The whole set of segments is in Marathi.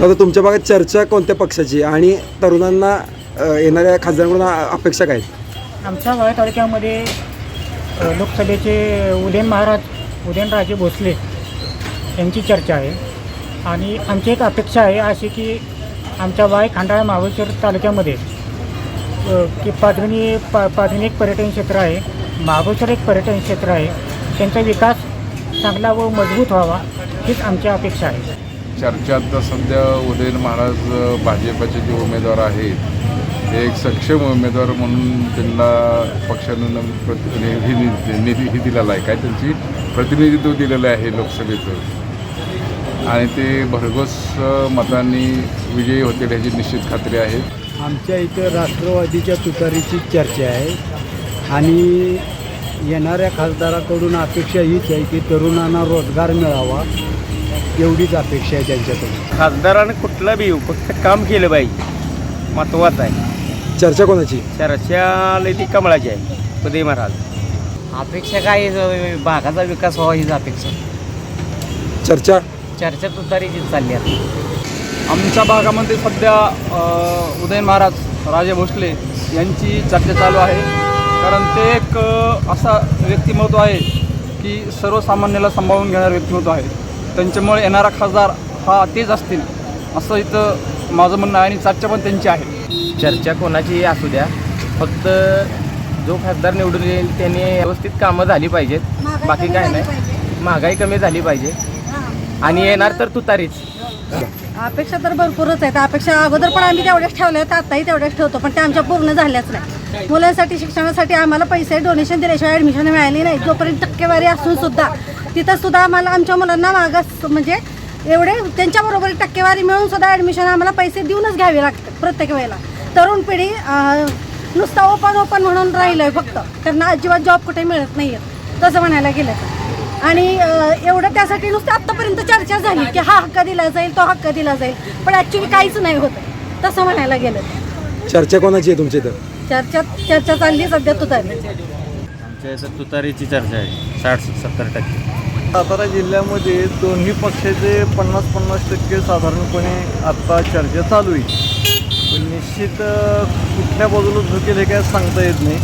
आता तुमच्या भागात चर्चा कोणत्या पक्षाची आणि तरुणांना अ, येणाऱ्या खासदारांकडून अ- अपेक्षा काय आहेत? आमच्या वाय तालुक्यामध्ये अ, लोकसभेचे उदयन महाराज उदयनराजे भोसले यांची चर्चा आहे. आणि आमची एक अपेक्षा आहे अशी की आमच्या वाय खंडाळा महाबळेश्वर तालुक्यामध्ये अ, की पाचगणी पा पाचगणी एक पर्यटन क्षेत्र आहे महाबळेश्वर एक पर्यटन क्षेत्र आहे. त्यांचा विकास चांगला व मजबूत व्हावा हीच आमची अपेक्षा आहे. चर्चेत सध्या उदयन महाराज भाजपाचे जे उमेदवार आहेत ते एक सक्षम उमेदवार म्हणून त्यांना पक्षानं प्रतिनिधी निधी निधीही दिलेला आहे. काय त्यांची प्रतिनिधित्व दिलेलं आहे लोकसभेचं. आणि ते भरघोस मतांनी विजयी होतील ह्याची निश्चित खात्री आहे. आमच्या इथं राष्ट्रवादीच्या तुतारीची चर्चा आहे. आणि येणाऱ्या खासदाराकडून अपेक्षा हीच आहे की तरुणांना रोजगार मिळावा. एवढीच अपेक्षा आहे त्यांच्याकडून. खासदारानं कुठला बी येऊ फक्त काम केलं पाहिजे महत्वाचं आहे. चर्चा कोणाची? चर्चा लय ती कमळाची आहे उदय महाराज. अपेक्षा काय आहे? भागाचा विकास व्हावा हीच अपेक्षा. चर्चा? चर्चा तुतारीची चालली आहे. आमच्या भागामध्ये सध्या अ, उदयन महाराज राजे भोसले यांची चर्चा चालू आहे. कारण ते एक अ, असा व्यक्तिमत्व आहे की सर्वसामान्याला सांभाळून घेणारं व्यक्तिमत्व आहे. त्यांच्यामुळे येणारा खासदार हा तेच असतील असं इथं माझं म्हणणं आहे आणि चर्चा पण त्यांची आहे. चर्चा कोणाची असू द्या फक्त जो खासदार निवडून येईल त्याने व्यवस्थित कामं झाली पाहिजेत. बाकी काय नाही. महागाई कमी झाली पाहिजे. आणि येणार तर तुतारीच. अपेक्षा तर भरपूरच आहेत. अपेक्षा अगोदर पण आम्ही तेवढ्याच ठेवल्या होत्या आताही तेवढ्याच ठेवतो पण त्या आमच्या पूर्ण झाल्याच नाही. मुलांसाठी शिक्षणासाठी आम्हाला पैसे डोनेशन दिल्याशिवाय ॲडमिशन मिळाली नाही. जोपर्यंत टक्केवारी असून सुद्धा तिथं सुद्धा आम्हाला आमच्या मुलांना मागास म्हणजे एवढे त्यांच्याबरोबर टक्केवारी मिळून सुद्धा ॲडमिशन आम्हाला पैसे देऊनच घ्यावे लागतात प्रत्येक वेळेला. तरुण पिढी नुसता ओपन ओपन म्हणून राहिलं आहे फक्त. त्यांना अजिबात जॉब कुठे मिळत नाही तसं म्हणायला गेलं तर. आणि एवढं त्यासाठी नुसतं आत्तापर्यंत चर्चा झाली की हा हक्क दिला जाईल तो हक्क दिला जाईल. पण ॲक्च्युली काहीच नाही होत तसं म्हणायला गेलं चर्चा कोणाची आहे तुमच्या इथं? चर्चा चर्चा चालली सध्या तुतारी. आमच्या इथं तुतारीची चर्चा आहे साठ सत्तर टक्के. सातारा जिल्ह्यामध्ये दोन्ही पक्षाचे पन्नास पन्नास टक्के साधारणपणे आत्ता चर्चा चालू आहे. पण निश्चित अ, कुठल्या बाजूला झुकेल हे काय सांगता येत नाही.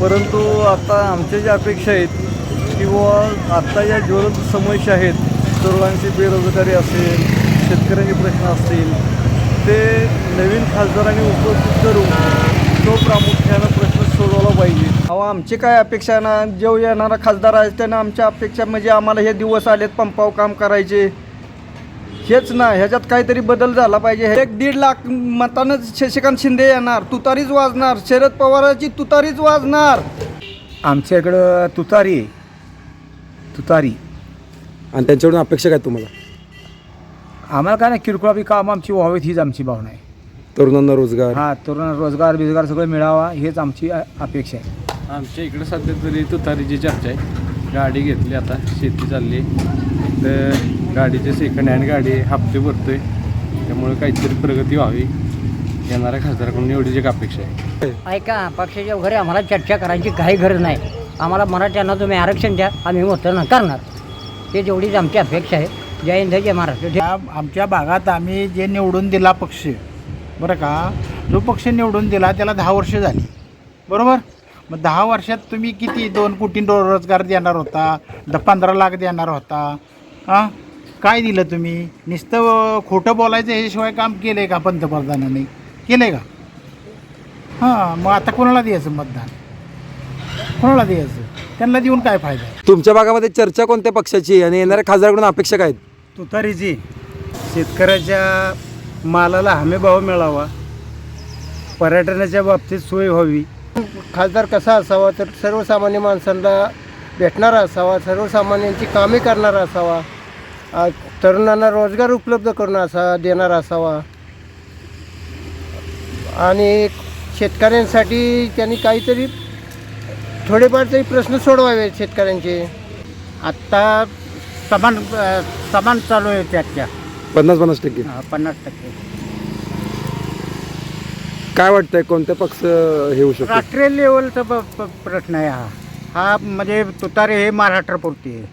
परंतु आता आमच्या ज्या अपेक्षा आहेत किंवा आत्ता ज्या ज्वलंत समस्या आहेत तरुणांची बेरोजगारी असेल शेतकऱ्यांचे प्रश्न असतील ते नवीन खासदारांनी उपस्थित करून तो प्रामुख्यानं प्रश्न सोडवला पाहिजे. अहो आमची काय अपेक्षा ना जो येणारा खासदार आहे त्यानं आमच्या अपेक्षा म्हणजे आम्हाला हे दिवस आलेत पंपाव काम करायचे. हेच ना ह्याच्यात काहीतरी बदल झाला पाहिजे. एक दीड लाख मतानं शशिकांत शिंदे येणार तुतारीच वाजणार शरद पवाराची तुतारीच वाजणार. आमच्या इकडं तुतारी आहे. तुतारी. आणि त्यांच्याकडून अपेक्षा काय तुम्हाला? आम्हाला काय नाही किरकोळ बी काम आमची व्हावीत हीच आमची भावना आहे. तरुणांना रोजगार. हा तरुण रोजगार बिजगार सगळं मिळावा हेच आमची अ- अपेक्षा आहे. आमच्या इकडे सध्या तरी तुतारीची चर्चा आहे. गाडी घेतली आता शेती चालली तर गाडीचे सेकंड हँड गाडी आहे, हप्ते भरतोय. त्यामुळे काहीतरी प्रगती व्हावी. येणाऱ्या खासदाराकडून एवढीच एक अपेक्षा आहे. ऐका पक्षाच्या वगैरे आम्हाला चर्चा करायची काही गरज नाही. आम्हाला मराठ्यांना तुम्ही आरक्षण द्या आम्ही मोठं करणार ते जेवढीच आमची अपेक्षा आहे. जय हिंद जय महाराष्ट्र. जय- आमच्या भागात आम्ही जे निवडून दिला पक्ष बरं का? जो पक्ष निवडून दिला त्याला दहा वर्ष झाली. बरोबर? मग दहा वर्षात तुम्ही किती दोन कोटी रोजगार देणार होता? द पंधरा लाख देणार होता? हां? काय दिलं तुम्ही? नुसतं खोटं बोलायचं ह्याशिवाय काम केलं आहे का पंतप्रधानांनी? केलं आहे का? हां मग आता कोणाला द्यायचं मतदान? कोणाला द्यायचं? त्यांना देऊन काय फायदा? आहे तुमच्या भागामध्ये चर्चा कोणत्या पक्षाची आहे? आणि येणाऱ्या खासदाराकडून अपेक्षा काय आहेत? तुतारीची शेतकऱ्याच्या मालाला हमी भाव मिळावा. पर्यटनाच्या बाबतीत सोय व्हावी. खासदार कसा असावा तर सर्वसामान्य माणसांना भेटणारा असावा सर्वसामान्यांची कामे करणारा असावा तरुणांना रोजगार उपलब्ध करून असा देणारा असावा. आणि शेतकऱ्यांसाठी त्यांनी काहीतरी थोडेफार तरी प्रश्न सोडवावे शेतकऱ्यांचे. आत्ता समान समान चालू आहे त्याच्या. पन्नास पन्नास टक्के. पन्नास टक्के. काय वाटतंय कोणत्या पक्ष हे होऊ शकतो? राष्ट्रीय लेवलचा प- प- प्रश्न आहे हा. हा म्हणजे तुतारे हे महाराष्ट्रापुरती आहे.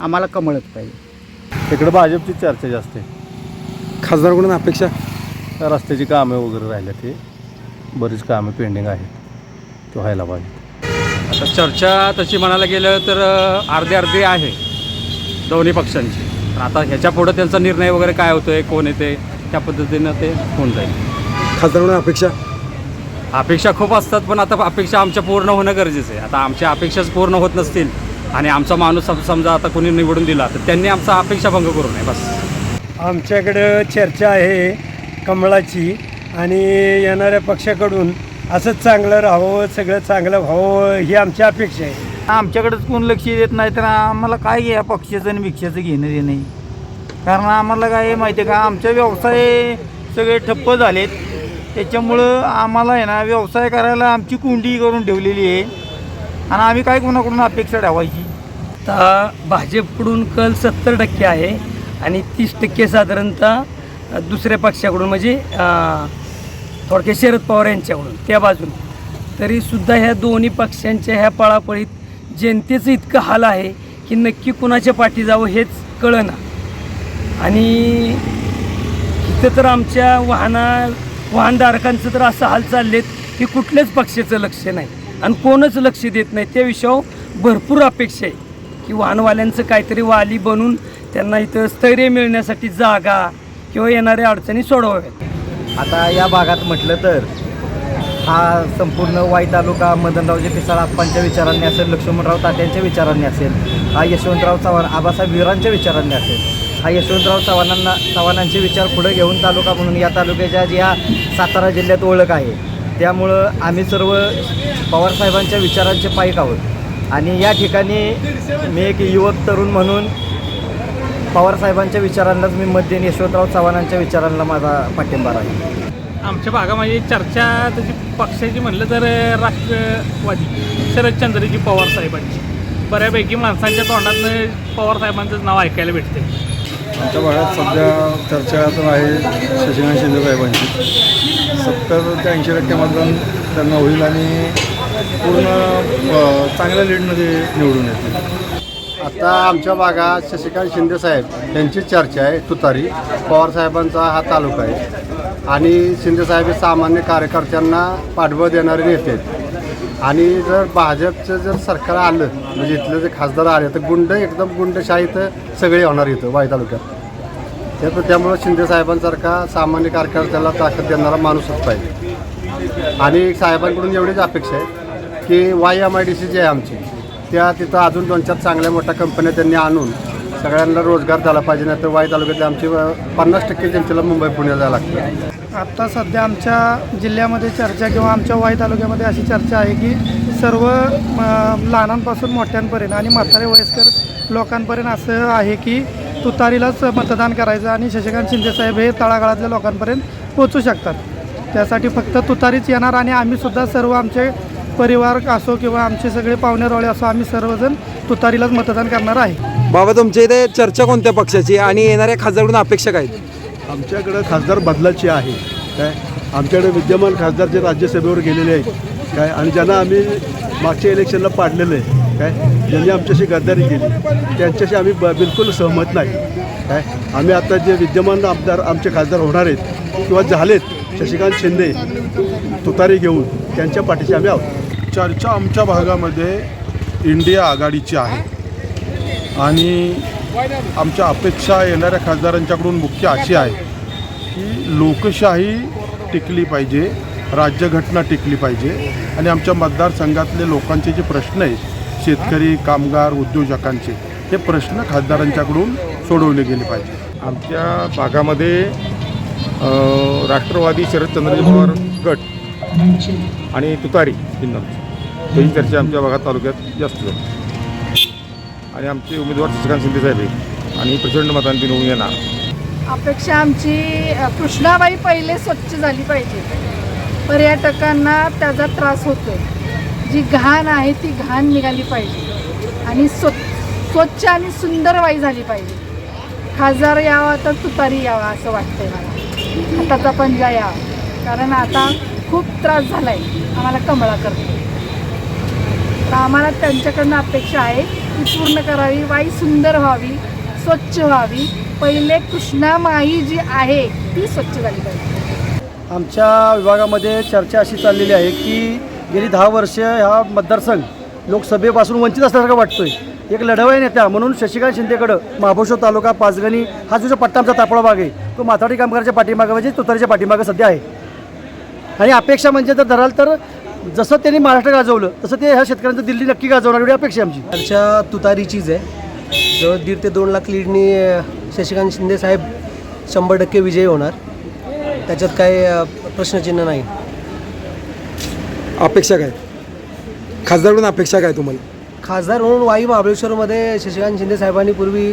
आम्हाला कमळच पाहिजे. इकडे भाजपची चर्चा जास्त आहे. खासदाराकडून अपेक्षा? रस्त्याची कामं वगैरे राहिल्या ते. बरीच कामं पेंडिंग आहेत. ते व्हायला पाहिजे. आता चर्चा तशी म्हणायला गेलं तर अर्धी अर्धी आहे. दोन्ही पक्षांची. पण आता ह्याच्या पुढं त्यांचा निर्णय वगैरे काय होतो आहे कोण येते त्या पद्धतीनं ते होऊन जाईल. खासदाराकडून अपेक्षा? अपेक्षा खूप असतात पण आता अपेक्षा आमच्या पूर्ण होणं गरजेचं आहे. आता आमच्या अपेक्षाच पूर्ण होत नसतील आणि आमचा माणूस सम- समजा आता कोणी निवडून दिला तर त्यांनी आमचा अपेक्षा भंग करू नये बस. आमच्याकडं चर्चा आहे कमळाची आणि येणाऱ्या पक्षाकडून असंच चांगलं राहावं सगळं चांगलं व्हावं ही आमची अपेक्षा आहे. आमच्याकडेच कोण लक्ष देत नाही तर आम्हाला काय घ्या पक्षाचं आणि भिक्षाचं घेणं देणं नाही कारण आम्हाला काय माहिती आहे का आमचे व्यवसाय सगळे ठप्प झालेत. त्याच्यामुळं आम्हाला आहे ना व्यवसाय करायला आमची कुंडी करून ठेवलेली आहे. आणि आम्ही काय कोणाकडून अपेक्षा ठेवायची? आता भाजपकडून कल सत्तर टक्के आहे आणि तीस टक्के साधारणतः दुसऱ्या पक्षाकडून म्हणजे थोडक्यात शरद पवार यांच्याकडून त्या बाजून. तरीसुद्धा ह्या दोन्ही पक्षांच्या ह्या पळापळीत जनतेचं इतकं हाल आहे की नक्की कुणाच्या पाठी जावं हेच कळना. आणि इथं तर आमच्या वाहना वाहनधारकांचं तर असं हाल चाललेत की कुठल्याच पक्षाचं लक्ष नाही. आणि कोणच लक्ष देत नाही. त्या विषयावर भरपूर अपेक्षा आहे की वाहनवाल्यांचं काहीतरी वाली बनून त्यांना इथं स्थैर्य मिळण्यासाठी जागा किंवा येणाऱ्या अडचणी सोडवाव्यात. आता या भागात म्हटलं तर हा संपूर्ण वाई तालुका मदनरावजी पिसाळ आप्पांच्या विचारांनी असेल लक्ष्मणराव तात्यांच्या विचारांनी असेल हा यशवंतराव चव्हाण आबासाहेब विरांच्या विचारांनी असेल. हा यशवंतराव चव्हाणांना चव्हाणांचे विचार पुढे घेऊन तालुका म्हणून या तालुक्याच्या ज्या सातारा जिल्ह्यात ओळख आहे त्यामुळं आम्ही सर्व पवारसाहेबांच्या विचारांचे पाईक आहोत. आणि या ठिकाणी मी एक युवक तरुण म्हणून पवारसाहेबांच्या विचारांनाच मी मत देईन यशवंतराव चव्हाणांच्या विचारांना माझा पाठिंबा राहील. आमच्या भागामध्ये चर्चा तशी पक्षाची म्हणलं तर राष्ट्रवादी शरदचंद्रजी पवार साहेबांची. बऱ्यापैकी माणसांच्या तोंडातनं पवार साहेबांचंच नाव ऐकायला भेटते आमच्या भागात सध्या चर्चा तर आहे शशिकांत शिंदे साहेबांची. सत्तर ते ऐंशी टक्के मतदान त्यांना होईल आणि पूर्ण चांगल्या लीडमध्ये निवडून येतील. आता आमच्या भागात शशिकांत शिंदे साहेब यांची चर्चा आहे तुतारी. पवार साहेबांचा हा तालुका आहे. आणि शिंदे साहेब हे सामान्य कार्यकर्त्यांना पाठबळ देणारे नेते आहेत. आणि जर भाजपचं जर सरकार आलं म्हणजे इथलं जे खासदार आले तर गुंड एकदम गुंडशाही तर सगळे होणार इथं वाई तालुक्यात. त्या त्यामुळं शिंदे साहेबांसारखा सामान्य कार्यकर्त्याला ताकद देणारा माणूसच पाहिजे. आणि साहेबांकडून एवढीच अपेक्षा आहे की Y M I D C G आहे आमची. त्या तिथं अजून दोन चार चांगल्या मोठ्या कंपन्या त्यांनी आणून सगळ्यांना रोजगार झाला पाहिजे नाही तर वाई तालुक्यातले आमची पन्नास टक्के जनतेला मुंबई पुण्याला जायला लागतं. आत्ता सध्या आमच्या जिल्ह्यामध्ये चर्चा किंवा आमच्या वाई तालुक्यामध्ये अशी चर्चा आहे की सर्व म, लहानांपासून मोठ्यांपर्यंत आणि म्हातारे वयस्कर लोकांपर्यंत असं आहे की तुतारीलाच मतदान करायचं आणि शशिकांत शिंदेसाहेब हे तळागाळातल्या लोकांपर्यंत पोचू शकतात. त्यासाठी फक्त तुतारीच येणार आणि आम्हीसुद्धा सर्व आमचे परिवार असो किंवा आमचे सगळे पाहुणेरावळे असो आम्ही सर्वजण तुतारीलाच मतदान करणार आहे. बाबा तुमच्या इथे चर्चा कोणत्या पक्षाची आणि येणाऱ्या खासदाराकडून अपेक्षा काय आहेत? आमच्याकडं खासदार बदलाची आहे. काय? आमच्याकडे विद्यमान खासदार जे राज्यसभेवर गेलेले आहेत काय? आणि ज्यांना आम्ही मागच्या इलेक्शनला पाडलेलं आहे काय? ज्यांनी आमच्याशी गद्दारी केली त्यांच्याशी आम्ही ब बिलकुल सहमत नाही. काय? आम्ही आता जे विद्यमान आमदार आमचे खासदार होणार आहेत किंवा झालेत शशिकांत शिंदे तुतारी घेऊन त्यांच्या पाठीशी आम्ही आहोत. चर्चा आमच्या भागामध्ये इंडिया आघाडीची आहे. आणि आमच्या अपेक्षा येणाऱ्या खासदारांच्याकडून मुख्य अशी आहे की लोकशाही टिकली पाहिजे राज्यघटना टिकली पाहिजे आणि आमच्या मतदारसंघातले लोकांचे जे प्रश्न आहेत शेतकरी कामगार उद्योजकांचे हे प्रश्न खासदारांच्याकडून सोडवले गेले पाहिजे. आमच्या भागामध्ये राष्ट्रवादी शरदचंद्रजी पवार गट आणि तुतारी चिन्ह ही चर्चा आमच्या भागात तालुक्यात जास्त झाली. आणि आमचे उमेदवार शशिकांत शिंदे साहेब आणि प्रचंड मतांनी निवडून येणार. अपेक्षा आमची कृष्णाबाई पहिले स्वच्छ झाली पाहिजे. पर्यटकांना त्याचा त्रास होतो जी घाण आहे ती घाण निघाली पाहिजे. आणि स्व स्वच्छ आणि सुंदर वाई झाली पाहिजे. खासदार यावा तर तुतारी यावा असं वाटतंय मला. हाताचा पंजा यावा. कारण आता खूप त्रास झाला आहे आम्हाला कमळा करतो. तर आम्हाला त्यांच्याकडनं अपेक्षा आहे ती पूर्ण करावी वाई सुंदर व्हावी स्वच्छ व्हावी. पहिले कृष्णामाई जी आहे ती स्वच्छ झाली पाहिजे. आमच्या विभागामध्ये चर्चा अशी चाललेली आहे की गेली दहा वर्ष हा मतदारसंघ लोकसभेपासून वंचित असल्यासारखं वाटतोय. एक लढवय नेत्या म्हणून शशिकांत शिंदेकडं महाबळेश्वर तालुका पाचगणी हा जो जो पट्टा आमचा भाग आहे तो माथाडी कामगारच्या पाठीमागं म्हणजे तुतारीच्या पाठीमागं सध्या आहे. आणि अपेक्षा म्हणजे जर धराल तर जसं त्यांनी महाराष्ट्र गाजवलं तसं ते ह्या शेतकऱ्यांचं दिल्ली नक्की गाजवणार एवढी अपेक्षा आहे आमची. चर्चा तुतारीचीच आहे. जवळ दीड ते दोन लाख लीडनी शशिकांत शिंदे साहेब शंभर टक्के विजयी होणार. त्याच्यात काही प्रश्नचिन्ह नाही. अपेक्षा काय? खासदारकडून अपेक्षा काय तुम्हाला? खासदार म्हणून वाई महाबळेश्वरमध्ये शशिकांत शिंदे साहेबांनी पूर्वी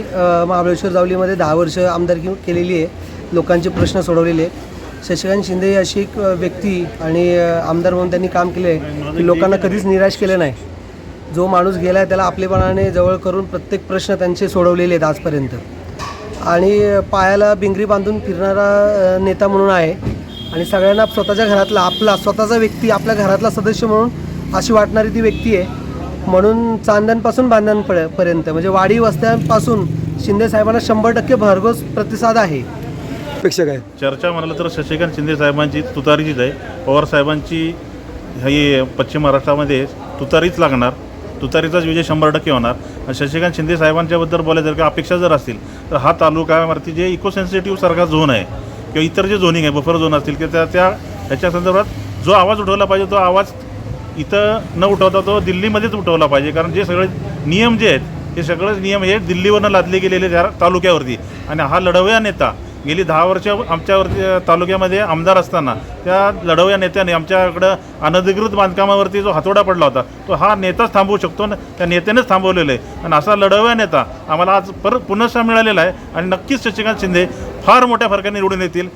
महाबळेश्वर जावलीमध्ये दहा वर्ष आमदारकी केलेली आहे. लोकांचे प्रश्न सोडवलेले आहेत. शशिकांत शिंदे ही अशी एक व्यक्ती आणि आमदार म्हणून त्यांनी काम केले आहे की लोकांना कधीच निराश केलं नाही. जो माणूस गेला आहे त्याला आपलेपणाने जवळ करून प्रत्येक प्रश्न त्यांचे सोडवलेले आहेत आजपर्यंत. आणि पायाला बिंगरी बांधून फिरणारा नेता म्हणून आहे. आणि सगळ्यांना स्वतःच्या घरातला आपला स्वतःचा व्यक्ती आपल्या घरातला सदस्य म्हणून अशी वाटणारी ती व्यक्ती आहे. म्हणून चांदणपासून बांधणपड पर्यंत म्हणजे वाडी वस्त्यांपासून शिंदे साहेबांना शंभर टक्के भरघोस प्रतिसाद आहे. अपेक्षा काय चर्चा म्हणाल तर शशिकांत शिंदे साहेबांची तुतारीचीच आहे. पवार साहेबांची ही पश्चिम महाराष्ट्रामध्ये तुतारीच लागणार. तुतारीचाच विजय शंभर टक्के होणार. आणि शशिकांत शिंदे साहेबांच्याबद्दल बोलायचं जर का अपेक्षा जर असतील तर हा तालुकावरती जे इको सेन्सिटिव्ह सारखा झोन आहे किंवा इतर जे झोनिंग आहे बफर झोन असतील की त्या त्या ह्याच्या संदर्भात जो आवाज उठवला पाहिजे तो आवाज इथं न उठवता तो दिल्लीमध्येच उठवला पाहिजे. कारण जे सगळे नियम जे आहेत हे सगळेच नियम हे दिल्लीवरनं लादले गेलेले त्या तालुक्यावरती. आणि हा लढवया नेता गेली दहा वर्ष आमच्यावरती तालुक्यामध्ये आमदार असताना त्या लढवया नेत्याने आमच्याकडं अनधिकृत बांधकामावरती जो हातोडा पडला होता तो हा नेताच थांबवू शकतो ना त्या नेत्यानेच थांबवलेलं आहे. आणि असा लढवया नेता आम्हाला आज परत पुनश्च मिळालेला आहे आणि नक्कीच शशिकांत शिंदे फार मोठ्या फरकाने निवडून येतील.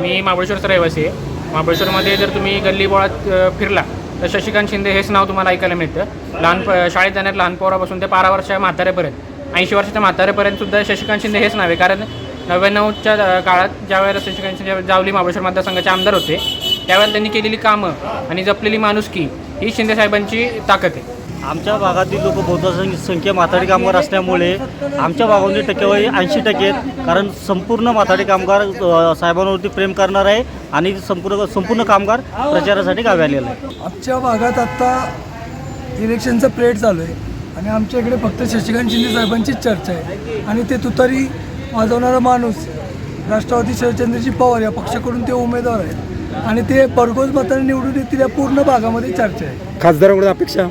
मी महाबळेश्वरचा रहिवासी आहे. महाबळेश्वरमध्ये जर तुम्ही गल्ली बोळात फिरला तर शशिकांत शिंदे हेच नाव तुम्हाला ऐकायला मिळतं. लहान प- शाळेत जाण्यात लहान पोरापासून ते बारा वर्षाच्या म्हाताऱ्यापर्यंत ऐंशी वर्षाच्या म्हाताऱ्यापर्यंत सुद्धा शशिकांत शिंदे हेच नाव आहे. कारण नव्याण्णवच्या काळात ज्या वेळेला शशिकांत शिंदे जावली महाबळेश्वर मतदारसंघाचे आमदार होते त्यावेळेला त्यांनी केलेली कामं आणि जपलेली माणुसकी ही शिंदे साहेबांची ताकद आहे. आमच्या भागातील लोक बहुतांश संख्या माथाडी कामगार असल्यामुळे आमच्या भागामध्ये टक्केवारी ऐंशी टक्के आहेत. कारण संपूर्ण माथाडी कामगार साहेबांवरती प्रेम करणार आहे आणि संपूर्ण संपूर्ण कामगार प्रचारासाठी गावी आलेला आहे आमच्या भागात आत्ता इलेक्शनचं प्रेड चालू आहे आणि आमच्या इकडे फक्त शशिकांत शिंदे साहेबांचीच चर्चा आहे. आणि ते तुतारी वाजवणारा माणूस राष्ट्रवादी शरदचंद्रजी पवार या पक्षाकडून ते उमेदवार आहेत. आणि ते परगोज मताने निवडून येतील या पूर्ण भागामध्ये चर्चा आहे. खासदाराकडून अपेक्षा?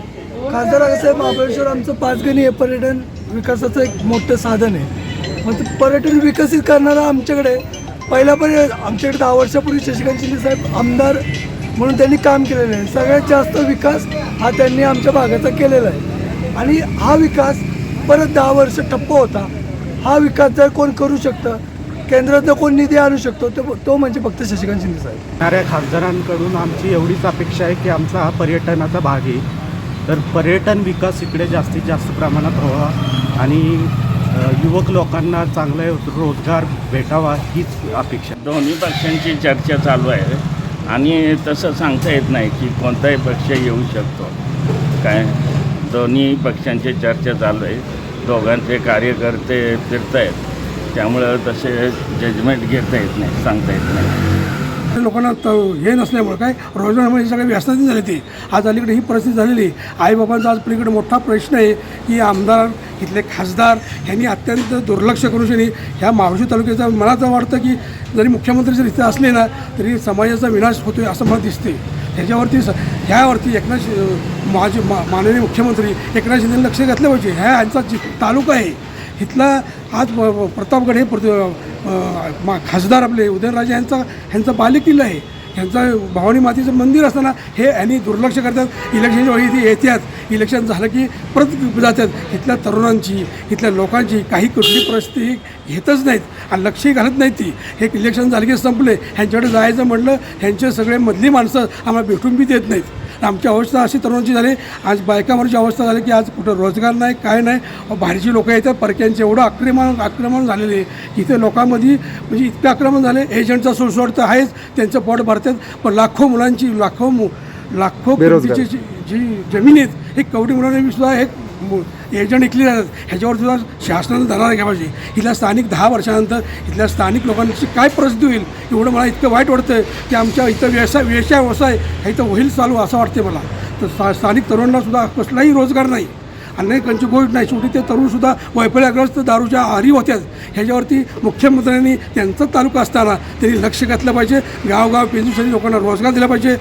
खासदार कसं महाबळेश्वर आमचं पाचगणी हे पर्यटन विकासाचं एक मोठं साधन आहे. मग ते पर्यटन विकसित करणारा आमच्याकडे पहिला पण आमच्याकडे दहा वर्षापूर्वी शशिकांत शिंदे साहेब आमदार म्हणून त्यांनी काम केलेलं आहे. सगळ्यात जास्त विकास हा त्यांनी आमच्या भागाचा केलेला आहे. आणि हा विकास परत दहा वर्ष ठप्प होता. हा विकास जर कोण करू शकतं केंद्रात जर कोण निधी आणू शकतो तो तो म्हणजे फक्त शशिकांत शिंदे साहेब. येणाऱ्या खासदारांकडून आमची एवढीच अपेक्षा आहे की आमचा हा पर्यटनाचा भाग आहे. तर पर्यटन विकास इकडे जास्तीत जास्त प्रमाणात व्हावा आणि युवक लोकांना चांगला रोजगार भेटावा हीच अपेक्षा दोन्ही पक्षांची चर्चा चालू आहे आणि तसं सांगता येत नाही की कोणताही पक्ष येऊ शकतो. काय? दोन्ही पक्षांची चर्चा चालू आहे. दोघांचे कार्यकर्ते फिरत आहेत त्यामुळं तसे जजमेंट घेता येत नाही सांगता येत नाही. लोकांना हे नसल्यामुळे काय रोजगारामध्ये सगळ्या व्यसनाची झाली ती. आज अलीकडे ही परिस्थिती झालेली. आईबाबांचा आज पलीकडे मोठा प्रश्न आहे की आमदार इथले खासदार यांनी अत्यंत दुर्लक्ष करू शनी ह्या मावशी तालुक्याचं मला तर वाटतं की जरी मुख्यमंत्री जर इथे असले ना तरी समाजाचा विनाश होतोय असं मला दिसते ह्याच्यावरती स ह्यावरती एकनाथ शि- माजी मा माननीय मुख्यमंत्री एकनाथ शिंदेने लक्ष घातलं पाहिजे. ह्या यांचा जी तालुका आहे. इथला आज प- प्रतापगड हे प्र मा खासदार आपले उदयनराजे यांचा ह्यांचा बालेकिल्ला आहे. ह्यांचा भावानी मातीचं मंदिर असताना हे यांनी दुर्लक्ष करतात. इलेक्शनच्या वेळी इथे येतात इलेक्शन झालं की परत जातात. इथल्या तरुणांची इथल्या लोकांची काही कुठली परिस्थिती घेतच नाहीत आणि लक्षही घालत नाहीत ती. हे इलेक्शन झालं की संपले. ह्यांच्याकडे जायचं म्हटलं ह्यांचे सगळे मधली माणसं आम्हाला भेटून बी देत नाहीत. आमची अवस्था अशी तरुणांची झाली. आज बायकावरची अवस्था झाली की आज कुठं रोजगार नाही काय नाही. बाहेरची लोकं येतात परक्यांचे. एवढं आक्रमण आक्रमण झालेले आहे. इथे लोकांमध्ये म्हणजे इतकं आक्रमण झाले. एजंटचा सुळसोड तर आहेच. त्यांचं पोट भरतात. पण लाखो मुलांची लाखो मु लाखो जी जी जमीन आहेत हे कवडी मुलांनी सुद्धा हे एजंट इकली जातात. ह्याच्यावर सुद्धा शासनानं धरा घ्या पाहिजे. इथल्या स्थानिक दहा वर्षानंतर इथल्या स्थानिक लोकांची काय परिस्थिती होईल? एवढं मला इतकं वाईट वाटतं की आमच्या इथं व्यवसाय व्यवसाय व्यवसाय हा इथं होईल चालू असं वाटते मला. तर स्था स्थानिक तरुणांनासुद्धा कसलाही रोजगार नाही. अनेकांची गोष्ट नाही. शेवटी ते तरुणसुद्धा वैफल्याग्रस्त दारूच्या आरी होत्यात. ह्याच्यावरती मुख्यमंत्र्यांनी त्यांचा तालुका असताना त्यांनी लक्ष घातलं पाहिजे. गावगाव पेंदूसाठी लोकांना रोजगार दिला पाहिजे.